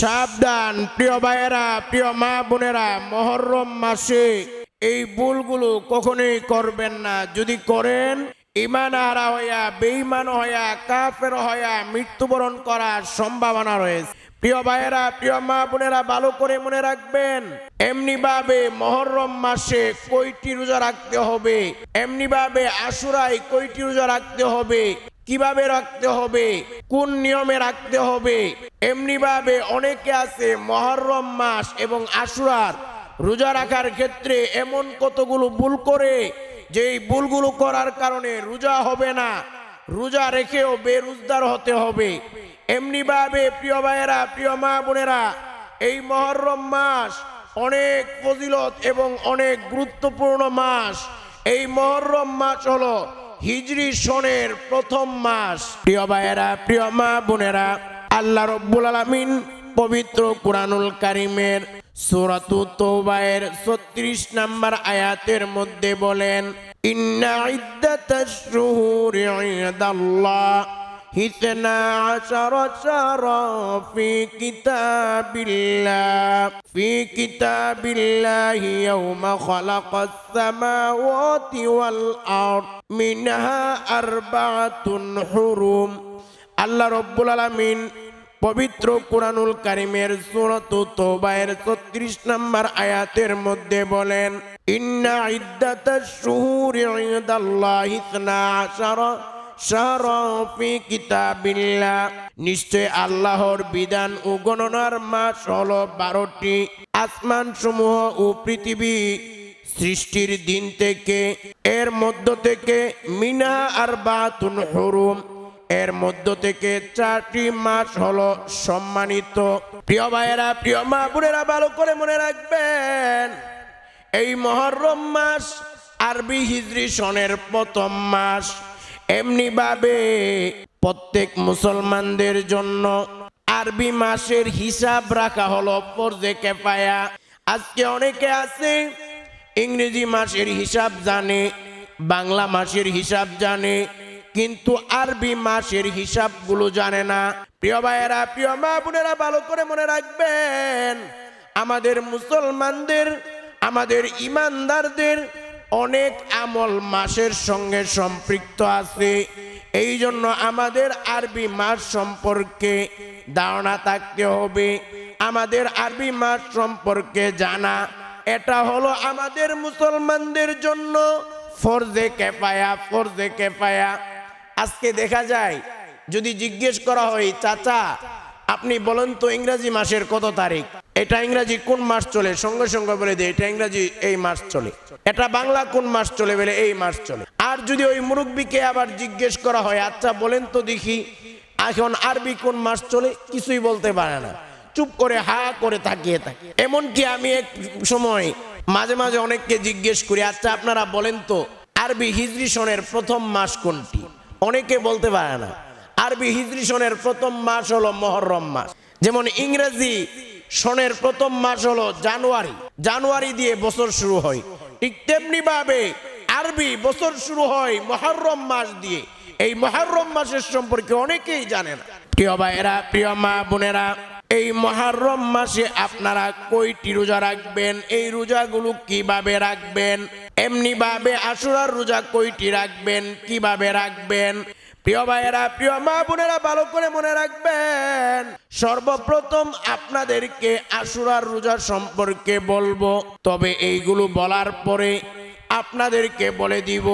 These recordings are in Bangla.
সাবধান, প্রিয় ভাইয়েরা, প্রিয় মা বোনেরা, মহরম মাসে এই ভুলগুলো কখনোই করবেন না। যদি করেন ইমান হারা হইয়া বেইমান হইয়া, কাফের হইয়া মৃত্যুবরণ করার সম্ভাবনা রয়েছে। প্রিয় ভাইয়েরা, প্রিয় মা বোনেরা, ভালো করে মনে রাখবেন এমনি ভাবে মহরম মাসে কয়টি রোজা রাখতে হবে? এমনি ভাবে আশুরাই কয়টি রোজা রাখতে হবে? কীভাবে রাখতে হবে? কোন নিয়মে রাখতে হবে? এমনি ভাবে অনেকে আছে মহরম মাস এবং আশুরার রোজা রাখার ক্ষেত্রে এমন কতগুলো ভুল করে যে এই ভুলগুলো করার কারণে রোজা হবে না। রোজা রেখেও বেরোজগার হতে হবে। এমনি ভাবে প্রিয় ভাইয়েরা, প্রিয় মা বোনেরা, এই মহরম মাস অনেক ফজিলত এবং অনেক গুরুত্বপূর্ণ মাস। এই মহরম মাস হলো হিজরি সনের প্রথম মাস। প্রিয় ভাইয়েরা, প্রিয় মা বোনেরা, আল্লাহ রব্বুল আলমিন পবিত্র কুরআনুল কারিমের সুরাতু তোবায়ের ছত্রিশ নাম্বার আয়াতের মধ্যে বলেন, ইন্না ইদ্দাতাশ শুহুরি اثنا عشر شهرا في كتاب الله في كتاب الله يوم خلق السماوات والأرض منها أربعة حرم আল্লাহ রব্বুল আলামিন পবিত্র কুরআনুল কারিমের সূরাত তওবায়ের 36 নম্বর আয়াতের মধ্যে বলেন ইন্না ইদ্দাতাশ শুহুরি ইনদাল্লাহি 12 শাহরফি কিতাবিল্লাহ নিশ্চয় আল্লাহর বিধান ও গণনার মাস হলো বারোটি। আসমান সমূহ ও পৃথিবী সৃষ্টির দিন থেকে, এর মধ্য থেকে মিনা আর বাতুন হরুম। এর মধ্য থেকে চারটি মাস হলো সম্মানিত। প্রিয় ভাইয়েরা, প্রিয় মা বোনেরা, ভালো করে মনে রাখবেন, এই মহরম মাস আরবি হিজরি সনের প্রথম মাস। এমনি ভাবে প্রত্যেক মুসলমানদের জন্য আরবি মাসের হিসাব রাখা হলো ফরজে কেফায়া। আজকে অনেকে আছে ইংরেজি মাসের হিসাব জানে, বাংলা মাসের হিসাব জানে, কিন্তু আরবি মাসের হিসাবগুলো জানে না। প্রিয় ভাইয়েরা, প্রিয় মা বোনেরা, ভালো করে মনে রাখবেন, আমাদের মুসলমানদের, আমাদের ইমানদারদের অনেক আমল মাসের সঙ্গে সম্পৃক্ত আছে। এই জন্য আমাদের আরবি মাস সম্পর্কে ধারণা থাকতে হবে। আমাদের আরবি মাস সম্পর্কে জানা। এটা হলো আমাদের মুসলমানদের জন্য ফরজে কেফায়া ফরজে কেফায়া। আজকে দেখা যায়, যদি জিজ্ঞেস করা হয়, চাচা আপনি বলেন তো ইংরাজি মাসের কত তারিখ? এটা ইংরাজি কোন মাস চলে? সঙ্গে সঙ্গে বলে দেয় এটা ইংরাজি এই মাস চলে। এটা বাংলা কোন মাস চলে বলে এই মাস চলে। আর যদি ওই মুরব্বীকে আবার জিজ্ঞেস করা হয় আচ্ছা বলেন তো দেখি, এখন আরবি কোন মাস চলে? কিছুই বলতে পারে না। চুপ করে হা করে তাকিয়ে থাকে। এমনকি আমি এক সময় মাঝে মাঝে অনেককে জিজ্ঞেস করি আচ্ছা আপনারা বলেন তো, আরবি হিজরি সনের প্রথম মাস কোনটি? অনেকে বলতে পারে না। আরবি হিজরি সনের প্রথম মাস হলো মহরম মাস। যেমন ইংরেজি সনের প্রথম মাস হলো জানুয়ারি। জানুয়ারি দিয়ে বছর শুরু হয়। ঠিক তেমনি ভাবে আরবি বছর শুরু হয় মহরম মাস দিয়ে। এই মহরম মাসের সম্পর্কে অনেকেই জানে না। প্রিয় ভাইয়েরা, প্রিয় মা বোনেরা, এই মহরম মাসে আপনারা কয়টি রোজা রাখবেন? এই রোজাগুলো কীভাবে রাখবেন? এমনি ভাবে আশুরার রোজা কয়টি রাখবেন? কীভাবে রাখবেন? প্রিয় ভাইয়েরা, প্রিয় মা বোনেরা, ভালো করে মনে রাখবেন, সর্বপ্রথম আপনাদেরকে আশুরার রোজা সম্পর্কে বলব। তবে এইগুলো বলার পরে আপনাদেরকে বলে দিব,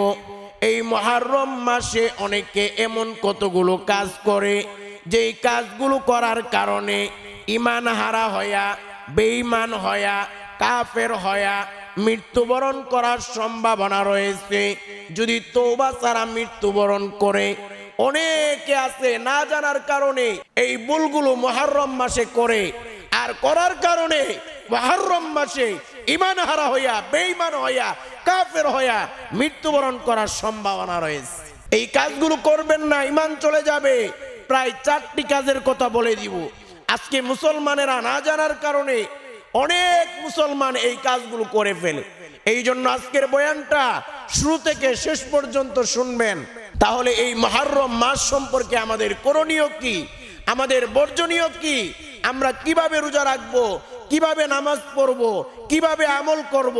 এই মহারম মাসে অনেকে এমন কতগুলো কাজ করে, যেই কাজগুলো করার কারণে ইমান হারা হয়া বেঈমান হয়া কাফের হয়া মৃত্যুবরণ করার সম্ভাবনা রয়েছে। যদি তৌবা ছাড়া মৃত্যুবরণ করে অনেকে আছে না জানার কারণে এই ভুলগুলো মহারম মাসে করে। আর করার কারণে মহারম মাসে ইমান হারা হইয়া, বেঈমান হইয়া, কাফের হইয়া মৃত্যুবরণ করার সম্ভাবনা রয়েছে। এই কাজগুলো করবেন না ইমান চলে যাবে। প্রায় চারটি কাজের কথা বলে দিব। আজকে মুসলমানেরা না জানার কারণে অনেক মুসলমান এই কাজগুলো করে ফেলে। এই জন্য আজকের বয়ানটা শুরু থেকে শেষ পর্যন্ত শুনবেন। তাহলে এই মহারম মাস সম্পর্কে আমাদের করণীয় কি? আমাদের বর্জনীয় কি? আমরা কীভাবে রোজা রাখব? কীভাবে নামাজ পড়ব? কীভাবে আমল করব?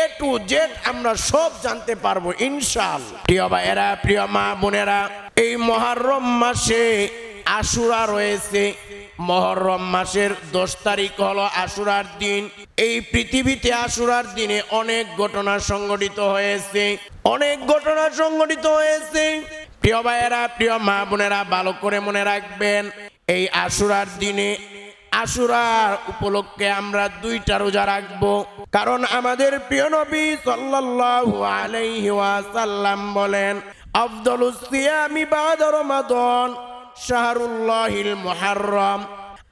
এ টু জেড আমরা সব জানতে পারব ইনশাল প্রিয় ভাইয়েরা, প্রিয় মা বোনেরা, এই মহারম মাসে আশুরা রয়েছে। মহরম মাসের দশ তারিখ হলো আশুরার দিন। এই পৃথিবীতে আশুরার দিনে অনেক ঘটনা সংঘটিত হয়েছে। অনেক ঘটনা সংঘটিত হয়েছে। প্রিয় ভাইয়েরা, প্রিয় মা বোনেরা, ভালো করে মনে রাখবেন, এই আশুরার দিনে আশুরার উপলক্ষে আমরা দুইটা রোজা রাখব। কারণ আমাদের প্রিয় নবী সাল্লাল্লাহু আলাইহি ওয়াসাল্লাম বলেন, আফদলুস সিয়ামি বাদ রমাদান। শাহরুল্লাহিল মুহাররম।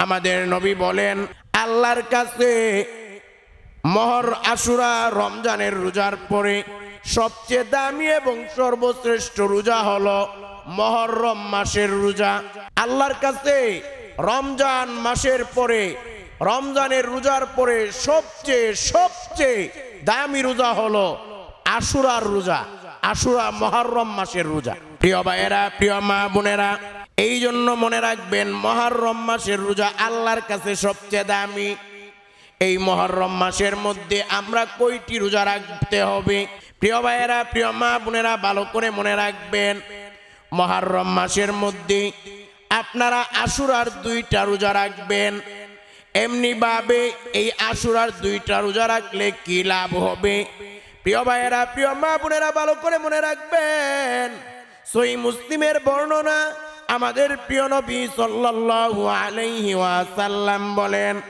আমাদের নবী বলেন, আল্লাহর কাছে মহর আশুরা রমজানের রোজার পরে সবচেয়ে দামি এবং সর্বশ্রেষ্ঠ রোজা হলো মহরম মাসের রোজা। আল্লাহর কাছে রমজান মাসের পরে, রমজানের রোজার পরে সবচেয়ে সবচেয়ে দামি রোজা হলো আশুরার রোজা, আশুরা মহরম মাসের রোজা। প্রিয় ভাইয়েরা, প্রিয় মা বোনেরা এই জন্য মনে রাখবেন, মহরম মাসের রোজা আল্লাহর কাছে সবচেয়ে দামি। এই মহরম মাসের মধ্যে আমরা কয়টি রোজা রাখতে হবে? প্রিয় ভাইয়েরা, প্রিয় মা বোনেরা, ভালো করে মনে রাখবেন, মহরম মাসের মধ্যে আপনারা আশুরার দুইটা রোজা রাখবেন। এমনি ভাবে এই আশুরার দুইটা রোজা রাখলে কি লাভ হবে? প্রিয় ভাইয়েরা, প্রিয় মা বোনেরা, ভালো করে মনে রাখবেন, সই মুসলিমের বর্ণনা আমাদের প্রিয় নবী সাল্লাল্লাহু আলাইহি ওয়াসাল্লাম বলেন,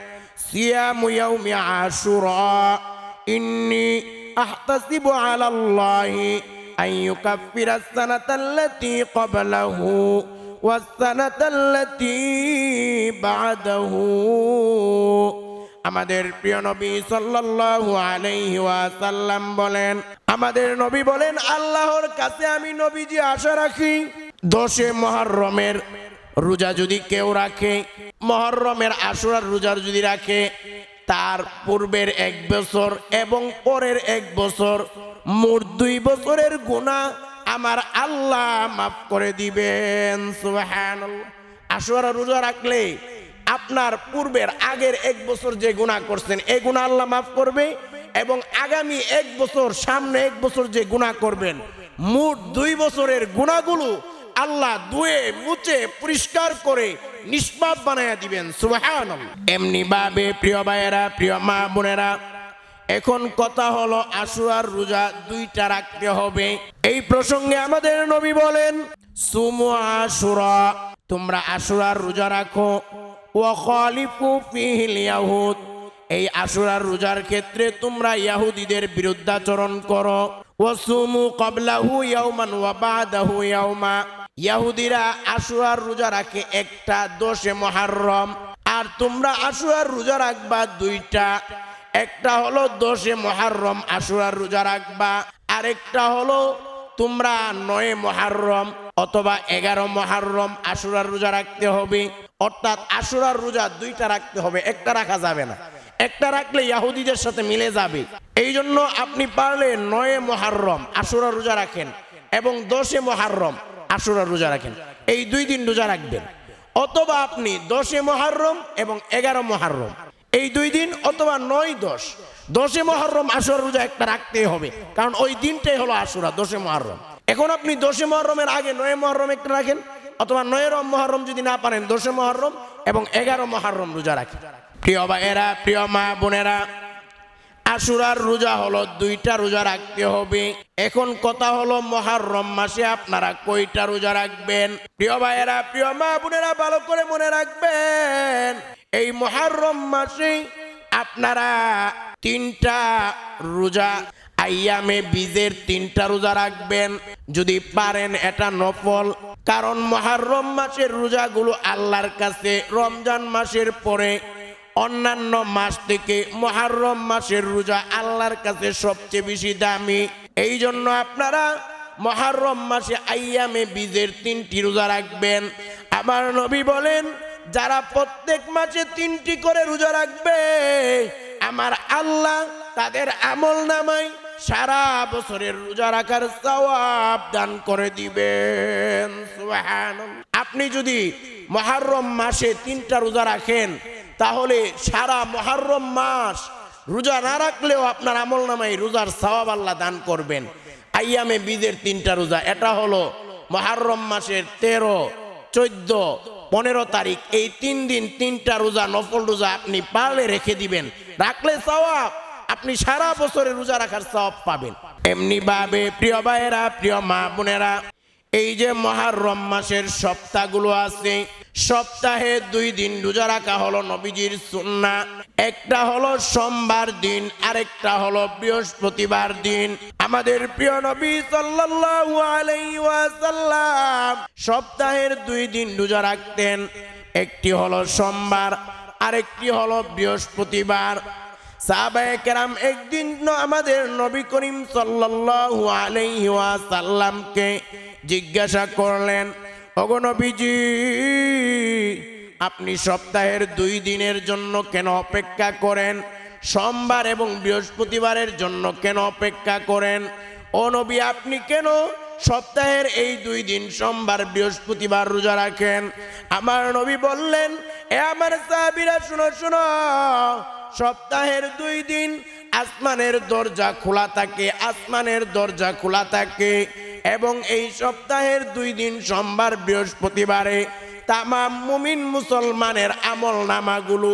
সিয়ামু ইয়াউমি আশুরা, ইন্নি আহতাসিবু আলাল্লাহি আন ইউকাফিরা আস-সানাতা আল্লাতী ক্বাবলাহু ওয়াস-সানাতা আল্লাতী বা'দাহু। আমাদের প্রিয় নবী সাল্লাল্লাহু আলাইহি ওয়াসাল্লাম বলেন, আমাদের নবী বলেন, আল্লাহর কাছে আমি নবীজি আশা রাখি। দশে মহরমের রোজা যদি কেউ রাখে, মহরমের আশুরার রোজা যদি রাখে, তার পূর্বের এক বছর এবং পরের এক বছর, মোট দুই বছরের গুণা আমার আল্লাহ মাফ করে দিবেন, সুবহানাল্লাহ। আশুরা রোজা রাখলে আপনার পূর্বের আগের এক বছর যে গুণা করছেন, এই গুণা আল্লাহ মাফ করবে এবং আগামী এক বছর, সামনে এক বছর যে গুণা করবেন, মোট দুই বছরের গুণাগুলো আল্লাহ ধুয়ে, মুছে, পরিষ্কার করে নিষ্পাপ বানায়া দিবেন। সুবাহান এমনি ভাবে প্রিয় ভাইয়েরা, প্রিয় মা বোনেরা, এখন কথা হলো আশুরার রোজা দুইটা রাখতে হবে। এই প্রসঙ্গে আমাদের নবী বলেন, সুমু আশুরা, তোমরা আশুরার রোজা রাখো। ও খলিফু ফিহিল ইয়াহুদ। এই আশুরার রোজার ক্ষেত্রে তোমরা ইয়াহুদিদের বিরুদ্ধাচরণ করো। ও সুমু কবলাহু ইয়াউমান ওয়া বাদাহু ইয়াউমা। ইয়াহুদিরা আশুরার রোজা রাখে, একটা দোষে মহারম। আর তোমরা আশুরার রোজা রাখবা দুইটা। একটা হলো দোষে মহারম আশুরার রোজা রাখবা। আরেকটা হলো তোমরা নয় মহারম অথবা এগারো মহারম আশুরার রোজা রাখতে হবে। অর্থাৎ আশুরার রোজা দুইটা রাখতে হবে, একটা রাখা যাবে না। একটা রাখলে ইয়াহুদিদের সাথে মিলে যাবে। এই জন্য আপনি পারলে নয় মহারম আশুরার রোজা রাখেন এবং দশে মহারম আশুরার রোজা রাখেন। এই দুই দিন রোজা রাখবেন। অথবা আপনি দশে মহারম এবং এগারো মহারম। এই দুই দিন অথবা নয় দশ। দশে মহরম আশুরা রোজা একটা রাখতে হবে। কারণ ওই দিনটাই হলো আশুরা, দশে মহরম। এখন আপনি দশে মহরমের আগে নয় মহরম একটা রাখেন। অথবা নয় রম মহরম যদি না পারেন, দশে মহরম এবং এগারো মহরম রোজা রাখেন। প্রিয় বা এরা প্রিয় মা বোনেরা আশুরার রোজা হলো দুইটা রোজা রাখতে হবে। এখন কথা হলো মহারম মাসে আপনারা কয়টা রোজা রাখবেন? প্রিয় ভাইয়েরা, প্রিয় মা বোনেরা, ভালো করে মনে রাখবেন, এই মহারম মাসে আপনারা তিনটা রোজা আইয়ামে বীজের তিনটা রোজা রাখবেন। যদি পারেন এটা নফল, কারণ মহারম মাসের রোজাগুলো আল্লাহর কাছে, রমজান মাসের পরে অন্যান্য মাস থেকে মহারম মাসের রোজা আল্লাহর কাছে সবচেয়ে বেশি দামি। এই জন্য আপনারা মহারম মাসে আইয়ামে বীজের তিনটি রোজা রাখবেন। আমার নবী বলেন, যারা প্রত্যেক মাসে তিনটি করে রোজা রাখবে, আমার আল্লাহ তাদের আমল নামায় সারা বছরের রোজা রাখার সওয়াব দান করে দিবেন। আপনি যদি মহারম মাসে তিনটা রোজা রাখেন তাহলে সারা মহারম মাস রোজা না রাখলেও আপনার আমল নামাই রোজার সওয়াব আল্লাহ দান করবেন। আইয়ামে বীজের তিনটা রোজা, এটা হলো মহারম মাসের তেরো, চোদ্দ, পনেরো তারিখ। এই তিন দিন তিনটা রোজা, নফল রোজা আপনি পারলে রেখে দিবেন। রাখলে সওয়াব, আপনি সারা বছরে রোজা রাখার সওয়াব পাবেন। এমনি ভাবে প্রিয় ভাইয়েরা, প্রিয় মা বোনেরা এই যে মহারম মাসের সপ্তাহগুলো আছে, সপ্তাহে দুই দিন রোজা রাখা হলো নবীজির সুন্না। একটা হলো সোমবার দিন, আরেকটা হলো বৃহস্পতিবার দিন। আমাদের প্রিয় নবী সাল্লাল্লাহু আলাইহি ওয়াসাল্লাম সপ্তাহের দুই দিন রোজা রাখতেন। একটি হলো সোমবার, আরেকটি হলো বৃহস্পতিবার। সাহাবায়ে কেরাম একদিন আমাদের নবী করিম সাল্লাল্লাহু আলাইহি ওয়াসাল্লামকে জিজ্ঞাসা করলেন, ওগো নবীজি, আপনি সপ্তাহের দুই দিনের জন্য কেন অপেক্ষা করেন? সোমবার এবং বৃহস্পতিবারের জন্য কেন অপেক্ষা করেন? ও নবী, আপনি কেন সপ্তাহের এই দুই দিন, সোমবার, বৃহস্পতিবার রোজা রাখেন? আমার নবী বললেন, এ আমার সাহাবীরা, শুনো শুনো সপ্তাহের দুই দিন আসমানের দরজা খোলা থাকে, আসমানের দরজা খোলা থাকে। এবং এই সপ্তাহের দুই দিন সোমবার, বৃহস্পতিবারে তামাম মুমিন মুসলমানের আমল নামাগুলো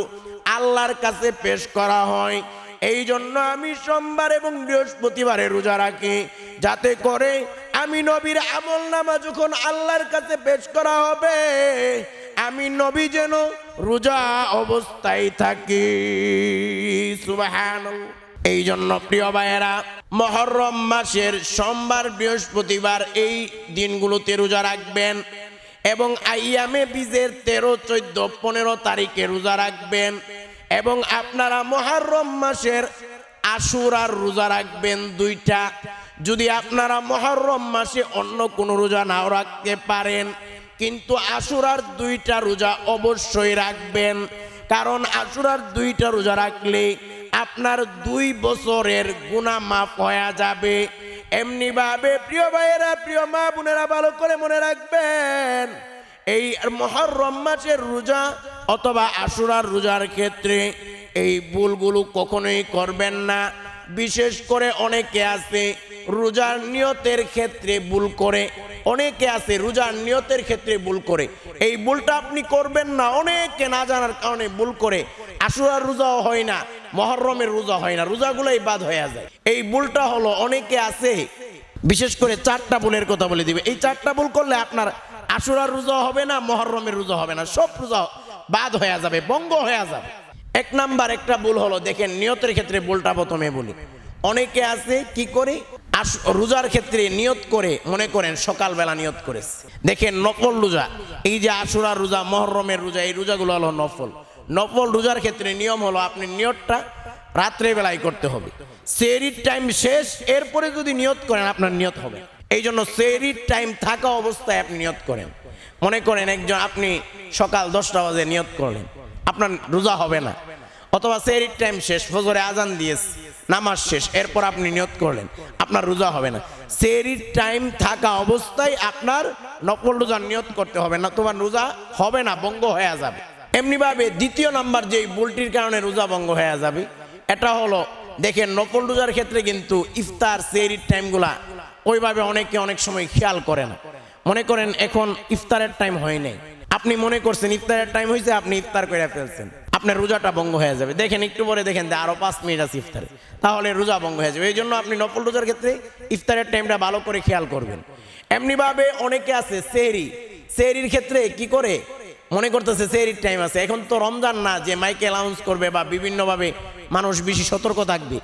আল্লাহর কাছে পেশ করা হয়। এই জন্য আমি সোমবার এবং বৃহস্পতিবারে রোজা রাখি। যাতে করে আমি নবীর আমল নামা যখন আল্লাহর কাছে পেশ করা হবে আমি নবী যেন রোজা অবস্থায় থাকি। সুবাহান এই জন্য প্রিয় ভাইয়েরা, মহরম মাসের সোমবার, বৃহস্পতিবার এই দিনগুলোতে রোজা রাখবেন এবং আইয়ামে বীজের তেরো, চোদ্দ, পনেরো তারিখে রোজা রাখবেন এবং আপনারা মহারম মাসের আশুরার রোজা রাখবেন দুইটা। যদি আপনারা মহরম মাসে অন্য কোনো রোজা নাও রাখতে পারেন কিন্তু আশুরার দুইটা রোজা অবশ্যই রাখবেন। কারণ আশুরার দুইটা রোজা রাখলে আপনার দুই বছরের গুণা মাফ হয়ে যাবে। এমনি ভাবে প্রিয় ভাইয়েরা, প্রিয় মা বোনেরা, ভালো করে মনে রাখবেন, এই মহরম মাসের রোজা অথবা আশুরার রোজার ক্ষেত্রে এই ভুলগুলো কখনোই করবেন না। বিশেষ করে অনেকে আছে রোজার নিয়তের ক্ষেত্রে ভুল করে অনেকে আছে রোজার নিয়তের ক্ষেত্রে ভুল করে। এই ভুলটা আপনি করবেন না, অনেকে না জানার কারণে ভুল করে। আশুরার রোজাও হয় না, মহরমের রোজা হয় না, রোজাগুলোই বাদ হয়ে যায়। এই ভুলটা হলো অনেকে আছে, বিশেষ করে চারটা ভুলের কথা বলে দিবে। এই চারটা ভুল করলে আপনার আশুরার রোজা হবে না, মহরমের রোজা হবে না, সব রোজা বাদ হয়ে যাবে বঙ্গ হয়ে যাবে। এক নাম্বার একটা ভুল হলো, দেখেন নিয়তের ক্ষেত্রে ভুলটা প্রথমে বলি। অনেকে আছে কি করে? রোজার ক্ষেত্রে নিয়ত করে মনে করেন সকালবেলা নিয়ত করেছে। দেখেন নফল রোজা। এই যে আশুরার রোজা, মহরমের রোজা, এই রোজাগুলো হলো নফল। নফল রোজার ক্ষেত্রে নিয়ম হলো আপনি নিয়তটা রাত্রে বেলায় করতে হবে। সেরির টাইম শেষ, এরপরে যদি নিয়ত করেন আপনার নিয়ত হবে। এই জন্য সেরির টাইম থাকা অবস্থায় আপনি নিয়ত করেন। মনে করেন একজন আপনি সকাল দশটা বাজে নিয়ত করলেন। আপনার রোজা হবে না। অথবা সেরির টাইম শেষ, ফজরে আজান দিয়েছে। নামাজ শেষ, এরপর আপনি নিয়ত করলেন, আপনার রোজা হবে না। সেরির টাইম থাকা অবস্থায় আপনার নকল রোজার নিয়ত করতে হবে না, তোমার রোজা হবে না বঙ্গ হয়ে যাবে। এমনিভাবে দ্বিতীয় নাম্বার যে বুলটির কারণে রোজা ভঙ্গ হয়ে যাবে, এটা হলো, দেখেন নকল রোজার ক্ষেত্রে কিন্তু ইফতার, সেরির টাইমগুলা ওইভাবে অনেকে অনেক সময় খেয়াল করে না। মনে করেন এখন ইফতারের টাইম হয় নাই। আপনি মনে করছেন ইফতারের টাইম হয়েছে আপনি ইফতার করে ফেলছেন। আপনার রোজাটা ভঙ্গ হয়ে যাবে। দেখেন, একটু পরে দেখেন যে আরও পাঁচ মিনিট আছে ইফতারে। তাহলে রোজা ভঙ্গ হয়ে যাবে। এই জন্য আপনি নকল রোজার ক্ষেত্রে ইফতারের টাইমটা ভালো করে খেয়াল করবেন। এমনিভাবে অনেকে আছে, সেহরি। সেহরির ক্ষেত্রে কি করে? মনে করতেছে সেহরির টাইম আছে। এখন তো রমজান না যে মাইকে অ্যালাউন্স করবে বা বিভিন্নভাবে মানুষ বেশি সতর্ক থাকবে।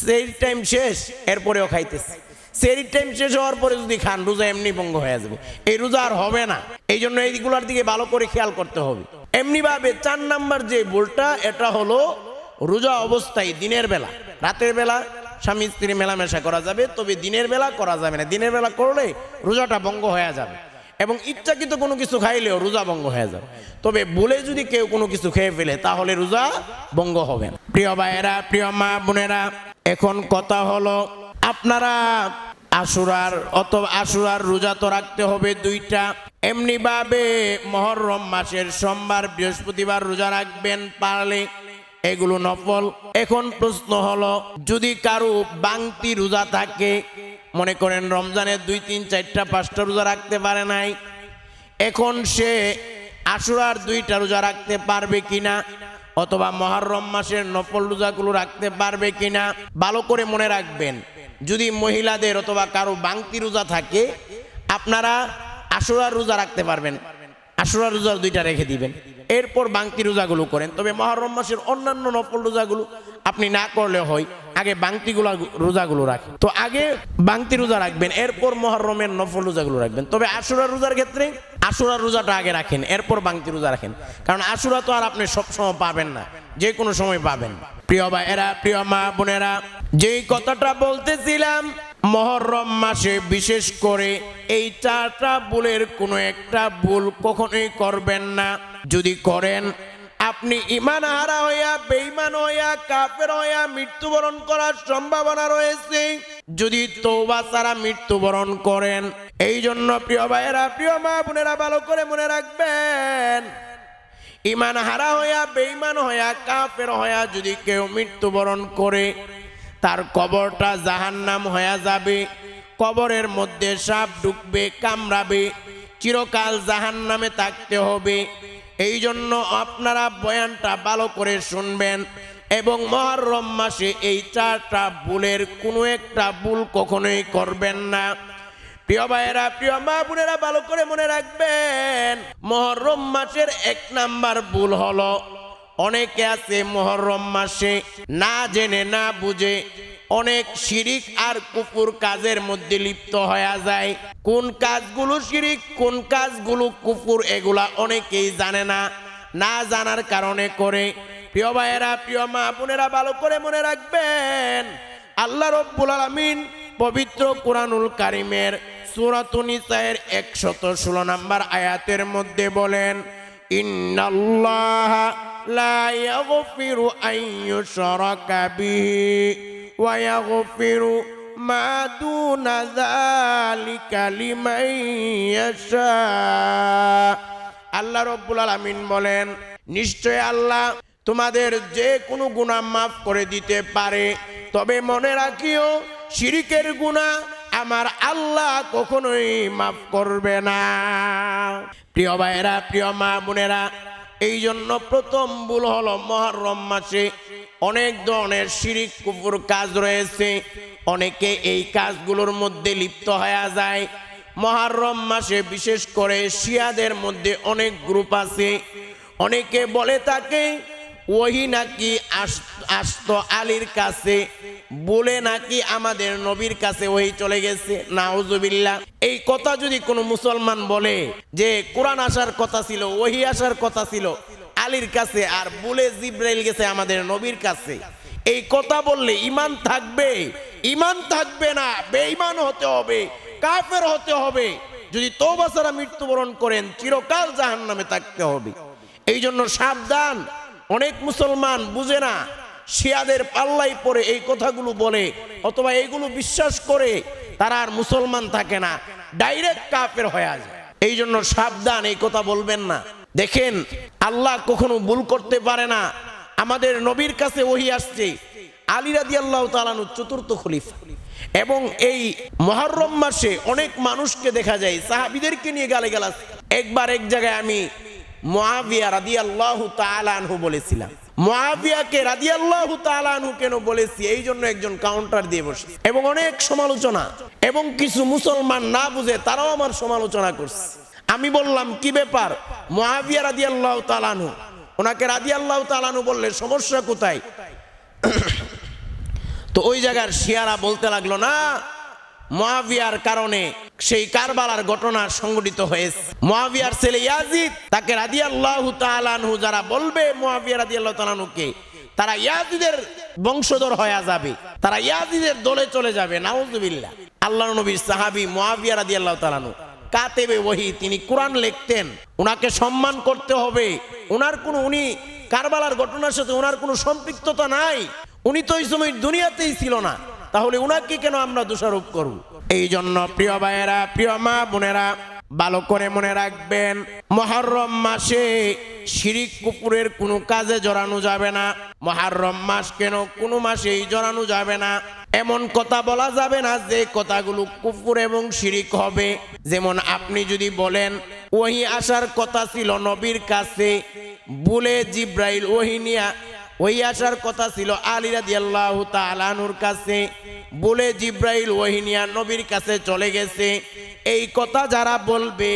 সেহরির টাইম শেষ, এরপরেও খাইতেছে। সেহরির টাইম শেষ হওয়ার পরে যদি খান, রোজা এমনি ভঙ্গ হয়ে যাবে। এই রোজা আর হবে না। এই জন্য এই এইগুলোর দিকে ভালো করে খেয়াল করতে হবে। এমনিভাবে চার নাম্বার যে ভুলটা, এটা হলো রোজা অবস্থায় দিনের বেলা, রাতের বেলা স্বামী স্ত্রী মেলামেশা করা যাবে, তবে দিনের বেলা করা যাবে না। দিনের বেলা করলে রোজাটা ভঙ্গ হয়ে যাবে। এবং ইচ্ছাকৃত কোনো কিছু খাইলেও রোজা ভঙ্গ হয়ে যাবে। তবে বলে যদি কেউ কোনো কিছু খেয়ে ফেলে, তাহলে রোজা ভঙ্গ হবে না। প্রিয় ভাইয়েরা, প্রিয় মা বোনেরা, এখন কথা হলো, আপনারা আশুরার অথবা আশুরার রোজা তো রাখতে হবে দুইটা। এমনি ভাবে মহরম মাসের সোমবার বৃহস্পতিবার রোজা রাখবেন পারলে এগুলো নফল। এখন প্রশ্ন হলো, যদি কারও বাংতি রোজা থাকে, মনে করেন রমজানের দুই, তিন, চারটা, পাঁচটা রোজা রাখতে পারে নাই, এখন সে আশুরার দুইটা রোজা রাখতে পারবে কিনা, অথবা মহরম মাসের নফল রোজাগুলো রাখতে পারবে কিনা, ভালো করে মনে রাখবেন। যদি মহিলাদের অথবা কারও বাংতি রোজা থাকে, আপনারা আশুরার রোজা রাখতে পারবেন। আশুরার রোজার দুইটা রেখে দিবেন। এরপর বাংতি রোজাগুলো করেন। তবে মহরম মাসের অন্যান্য নফল রোজাগুলো আপনি না করলে হয়। আগে বাংতিগুলো রোজাগুলো রাখেন। তো আগে বাংতি রোজা রাখবেন, এরপর মহরমের নফল রোজাগুলো রাখবেন। তবে আশুরার রোজার ক্ষেত্রে আশুরার রোজাটা আগে রাখেন, এরপর বাংতি রোজা রাখেন। কারণ আশুরা তো আর আপনি সবসময় পাবেন না, যে কোনো সময় পাবেন। প্রিয় ভাইয়েরা, প্রিয় মা বোনেরা, যেই কথাটা বলতেছিলাম, মহরম মাসে বিশেষ করে এই চারটা ভুলের কোনো একটা ভুল কখনোই করবেন না। যদি করেন আপনি ইমান হারা হইয়া বেইমান হইয়া, কাফের হইয়া মৃত্যুবরণ করার সম্ভাবনা রয়েছে। যদি তৌবা ছাড়া মৃত্যুবরণ করেন এই জন্য প্রিয় ভাইয়েরা, প্রিয় মা বোনেরা, ভালো করে মনে রাখবেন। ইমান হারা হইয়া বেইমান হইয়া, কাফের হইয়া যদি কেউ মৃত্যুবরণ করে, তার কবরটা জাহান্নাম হইয়া যাবে। কবরের মধ্যে সাপ ঢুকবে কামড়াবে, চিরকাল জাহান্নামে থাকতে হবে। এই জন্য আপনারা বয়ানটা ভালো করে শুনবেন এবং মহরম মাসে এই চারটা ভুলের কোনো একটা ভুল কখনোই করবেন না। প্রিয় ভাইয়েরা, প্রিয় মা বোনেরা, ভালো করে মনে রাখবেন, মহরম মাসের এক নাম্বার ভুল হলো অনেকে আছে মহরম মাসে, না জেনে, না বুঝে। অনেক শিরিক আর কুকুর কাজের মধ্যে লিপ্ত হয়ে যায়। কোন কাজগুলো শিরিক, কোন কাজগুলো কুকুর, এগুলা অনেকেই জানে না। না জানার কারণে করে। প্রিয় ভাইয়েরা, প্রিয় মা বোনেরা, ভালো করে মনে রাখবেন, আল্লাহ রব্বুল আলমিন পবিত্র কোরআনুল কারিমের সুরাতুনিসায়ের একশত ষোলো নম্বর আয়াতের মধ্যে বলেন ইন্নাল্লাহ লা ইয়াগফিরু আন ইউশরাকা বিহি ওয়া ইয়াগফিরু মা দুনা যালিকা লিমান ইয়াশা আল্লাহ রব্বুল আলামিন বলেন, নিশ্চয় আল্লাহ তোমাদের যে কোনো গুনাহ মাফ করে দিতে পারে। তবে মনে রাখিও, শিরিকের গুনাহ আমার আল্লাহ কখনোই মাফ করবে না। প্রিয় ভাইয়েরা, প্রিয় মা বোনেরা এই জন্য প্রথম ভুল হলো মহরম মাসে অনেক ধরনের শিরিক কুপুর কাজ রয়েছে। অনেকে এই কাজগুলোর মধ্যে লিপ্ত হয়ে যায়। মহারম মাসে বিশেষ করে শিয়াদের মধ্যে অনেক গ্রুপ আছে। অনেকে বলে থাকে, ওহি নাকি আস- আসতো আলীর কাছে বলে নাকি আমাদের নবীর কাছে ওই চলে গেছে? নাউজুবিল্লাহ। এই কথা যদি কোনো মুসলমান বলে যে কোরআন আসার কথা ছিল, ওহি আসার কথা ছিল, আলীর কাছে আর বলে জিব্রাইল গেছে আমাদের নবীর কাছে, এই কথা বললে ইমান থাকবে? ইমান থাকবে না, বেঈমান হতে হবে, কাফের হতে হবে। যদি তওবা ছাড়া মৃত্যুবরণ করেন, চিরকাল জাহান্নামে থাকতে হবে। এই জন্য সাবধান, অনেক মুসলমান বুঝে না শিয়াদের পাল্লাই পরে এই কথাগুলো বলে, অথবা এইগুলো বিশ্বাস করে তারা আর মুসলমান থাকে না, ডাইরেক্ট কাফের হয়ে যায়। এই জন্য সাবধান, এই কথা বলবেন না। দেখেন, আল্লাহ কখনো ভুল করতে পারে না। আমাদের নবীর কাছে ওহি আসছে, আলী আল্লাহ তালানু চতুর্থ খলিফা। এবং এই মহরম মাসে অনেক মানুষকে দেখা যায়, সাহাবিদেরকে নিয়ে গালে গালাস একবার এক জায়গায় আমি মুআবিয়া রাদিয়াল্লাহু তাআলা আনহু বলেছিলাম। মুআবিয়াকে রাদিয়াল্লাহু তাআলা আনহু কেন বলেছি? এই জন্য একজন কাউন্টার দিয়ে বসে এবং অনেক সমালোচনা। এবং কিছু মুসলমান না বুঝে তারাও আমার সমালোচনা করছে। আমি বললাম, কি ব্যাপার? মহাবিয়া রাদিয়াল্লাহু তাআলা আনহু? ওনাকে রাদিয়াল্লাহু তাআলা আনহু বললে, সমস্যা কোথায়? তো ওই জায়গার শিয়ারা বলতে লাগল, না মহাবিয়ার কারণে সেই কারবালার ঘটনা সংঘটিত হয়েছে। মহাবিয়ার ছেলে ইয়াজিদ, তাকে রাদিয়াল্লাহু তাআলাহু যারা বলবে মহাবিয়া রাজি আল্লাহ তাআলাহুকে তারা ইয়াজিদের বংশধর হয়ে যাবে, তারা ইয়াজিদের দলে চলে যাবে, নাউজুবিল্লাহ। আল্লাহ নবীর সাহাবী মুয়াবিয়া রাদিয়াল্লাহু তাআলাহু কাতেবে ওহি তিনি কোরআন লিখতেন ওনাকে সম্মান করতে হবে। ওনার কোনো, উনি কারবালার ঘটনার সাথে ওনার কোনো সম্পৃক্ততা নাই। উনি তো ওই সময় দুনিয়াতেই ছিল না। তাহলে উনাকে কেন আমরা দোষারোপ করব? এই জন্য প্রিয় ভাইয়েরা, প্রিয় মা বোনেরা, ভালো করে মনে রাখবেন, মহরম মাসে শিরিক কুকুরের কোনো কাজে জড়ানো যাবে না। মহরম মাস কেন কোনো মাসেই জড়ানো যাবে না। এমন কথা বলা যাবে না যে কথাগুলো কুকুর এবং শিরিক হবে। যেমন আপনি যদি বলেন, ওহি আসার কথা ছিল নবীর কাছে। বলে জিব্রাইল, ওহি নিয়া ওই আসার কথা ছিল আলী রাদি আল্লাহ তালানুর কাছে। বলে জিব্রাইল ওহিনিয়া নবীর কাছে চলে গেছে। এই কথা যারা বলবে,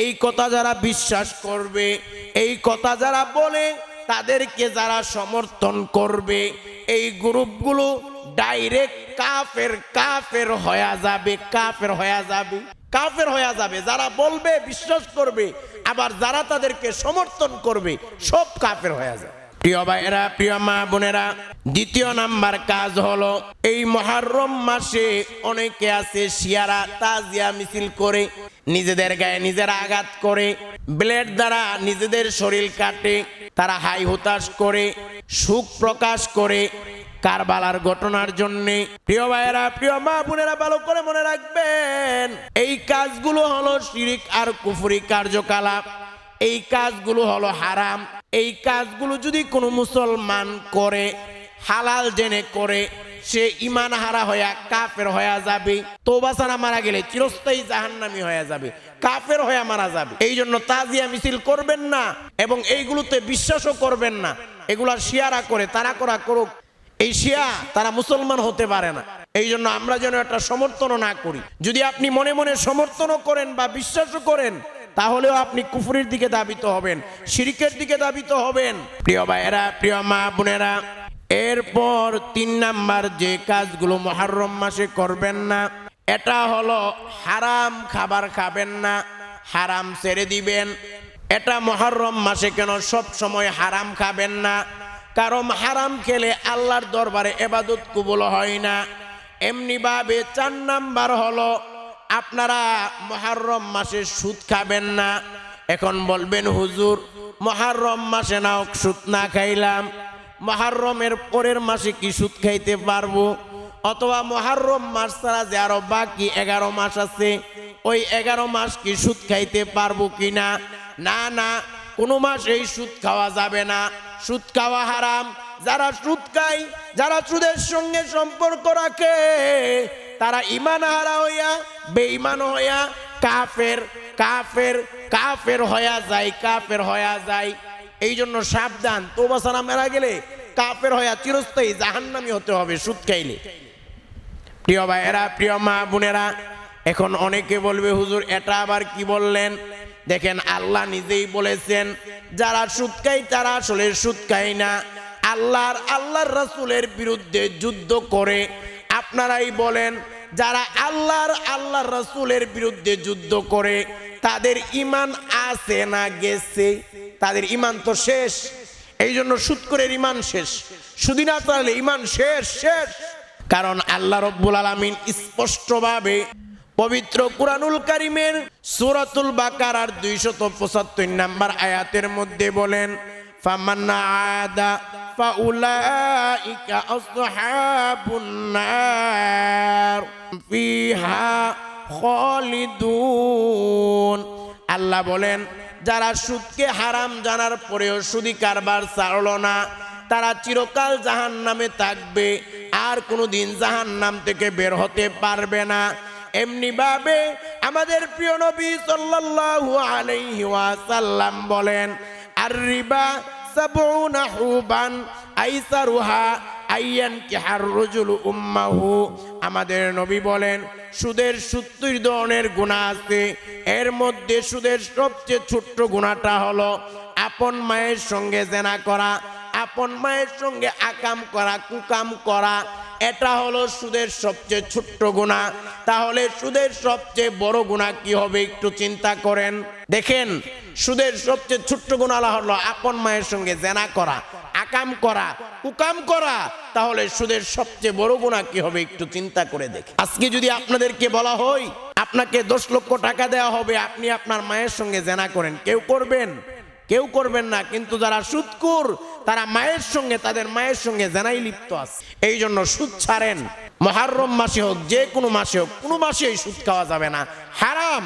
এই কথা যারা বিশ্বাস করবে, এই কথা যারা বলে, তাদেরকে যারা সমর্থন করবে, এই গ্রুপগুলো ডাইরেক্ট কাফের কাফের হয়ে যাবে, কাফের হয়ে যাবে, কাফের হয়ে যাবে। যারা বলবে, বিশ্বাস করবে, আবার যারা তাদেরকে সমর্থন করবে, সব কাফের হয়ে যাবে। প্রিয় ভাইয়েরা, প্রিয় মা বোনেরা, দ্বিতীয় নাম্বার কাজ হলো, এই মহারম মাসে অনেকে আছে শিয়ারা তাজিয়া মিছিল করে, নিজেদের গায়ে নিজেরা আঘাত করে, ব্লেড দ্বারা নিজেদের শরীর কাটে, তারা হাই হতাশ করে, সুখ প্রকাশ করে কারবালার ঘটনার জন্য। প্রিয় ভাইয়েরা, প্রিয় মা বোনেরা, ভালো করে মনে রাখবেন, এই কাজগুলো হলো শিরিক আর কুফুরি কার্যকলাপ, এই কাজগুলো হলো হারাম এই কাজগুলো যদি কোনো মুসলমান করে, হালাল জেনে করে, সে ইমান হারা হইয়া কাফের হয়ে যাবে তোবাসানা মারা গেলে চিরস্থায়ী জাহান্নামি হয়ে যাবে, কাফের হয়ে মারা যাবে। এই জন্য তাজিয়া মিছিল করবেন না এবং এইগুলোতে বিশ্বাসও করবেন না। এগুলা শিয়ারা করে, তারা করা করুক। এই শিয়া, তারা মুসলমান হতে পারে না। এই জন্য আমরা যেন একটা সমর্থনও না করি। যদি আপনি মনে মনে সমর্থনও করেন বা বিশ্বাসও করেন তাহলেও আপনি কুফুরির দিকে দাবিত হবেন, শিরিকের দিকে দাবিত হবেন। প্রিয় ভাইয়েরা, প্রিয় মা বোনেরা, এরপর তিন নাম্বার যে কাজগুলো মহারম মাসে করবেন না, এটা হলো হারাম খাবার খাবেন না, হারাম ছেড়ে দিবেন। এটা মহরম মাসে কেন সব সময় হারাম খাবেন না? কারণ হারাম খেলে আল্লাহর দরবারে এবাদত কবুল হয় না। এমনিভাবে চার নাম্বার হলো আপনারা মহারম মাসে সুদ খাবেন না। এখন বলবেন, হুজুর, মহারম মাসে নাও সুদ না খাইলাম। মহারমের পরের মাসে কি সুদ খাইতে পারব? অথবা মহারম মাস ছাড়া যে আরও বাকি এগারো মাস আছে, ওই এগারো মাস কি সুদ খাইতে পারব কিনা? না না, কোনো মাস এই সুদ খাওয়া যাবে না। সুদ খাওয়া হারাম। যারা সুদ খায়, যারা সুদের সঙ্গে সম্পর্ক রাখে তারা ইমান হারা হইয়া, বেঈমান হইয়া, কাফের কাফের কাফের হইয়া যায়, কাফের হইয়া যায়। এই জন্য সাবধান তোবাসানা মেরা গেলে কাফের হইয়া চিরস্থায়ী জাহান্নামি হতে হবে, সুদ খাইলে। প্রিয় ভাইয়েরা, প্রিয় মা বোনেরা, এখন অনেকে বলবে, হুজুর, এটা আবার কি বললেন? দেখেন, আল্লাহ নিজেই বলেছেন, যারা সুদ খায়, তারা আসলে সুদ খায় না। আল্লাহর আল্লাহর রাসূলের বিরুদ্ধে যুদ্ধ করে আপনারাই বলেন, যারা আল্লাহর আল্লাহর রসুলের বিরুদ্ধে যুদ্ধ করে, তাদের ইমান আছে না গেছে? তাদের ইমান তো শেষ। এই জন্য সুদ করে ইমান শেষ। সুদিন ইমান শেষ শেষ। কারণ আল্লাহ রব্বুল আলমিন স্পষ্টভাবে পবিত্র কুরআনুল কারিমের সূরাতুল বাকারার দুইশত পঁচাত্তর নাম্বার আয়াতের মধ্যে বলেন ফামান্না আদা ফাউলাইকা আসহাবুন নার ফিহা খালিদুন আল্লাহ বলেন, যারা সুদকে হারাম জানার পরেও সুদি কারবার ছাড়ল না, তারা চিরকাল জাহান নামে থাকবে, আর কোনোদিন জাহান নাম থেকে বের হতে পারবে না। এমনি ভাবে আমাদের প্রিয় নবী সাল্লাল্লাহু আলাইহি ওয়াসাল্লাম বলেন আর রিবা সাবউনা হুবান আইসারুহা আইয়ান কিহার রজুল উম্মাহু আমাদের নবী বলেন, সুদের সত্তর ধরনের গুণা আছে। এর মধ্যে সুদের সবচেয়ে ছোট্ট গুণাটা হলো, আপন মায়ের সঙ্গে জেনা করা, আপন মায়ের সঙ্গে আকাম করা, কুকাম করা। এটা হলো সুদের সবচেয়ে ছোট্ট গুণা। তাহলে সুদের সবচেয়ে বড় গুণা কি হবে একটু চিন্তা করেন। দেখেন, সুদের সবচেয়ে ছোট্ট গুণা হলো আপন মায়ের সঙ্গে জেনা করা, আকাম করা, কুকাম করা। তাহলে সুদের সবচেয়ে বড় গুণা কি হবে একটু চিন্তা করে দেখে আজকে যদি আপনাদেরকে বলা হয়, আপনাকে দশ লক্ষ টাকা দেওয়া হবে, আপনি আপনার মায়ের সঙ্গে জেনা করেন। কেউ করবেন? কেউ করবেন না, কিন্তু যারা সুদকুর তারা মায়ের সঙ্গে, তাদের মায়ের সঙ্গে জেনাই লিপ্ত আছে। এই জন্য সুদ ছাড়েন। মহারম মাসে হোক, যে কোনো মাসে হোক, কোনো মাসেই সুদ খাওয়া যাবে না। হারাম।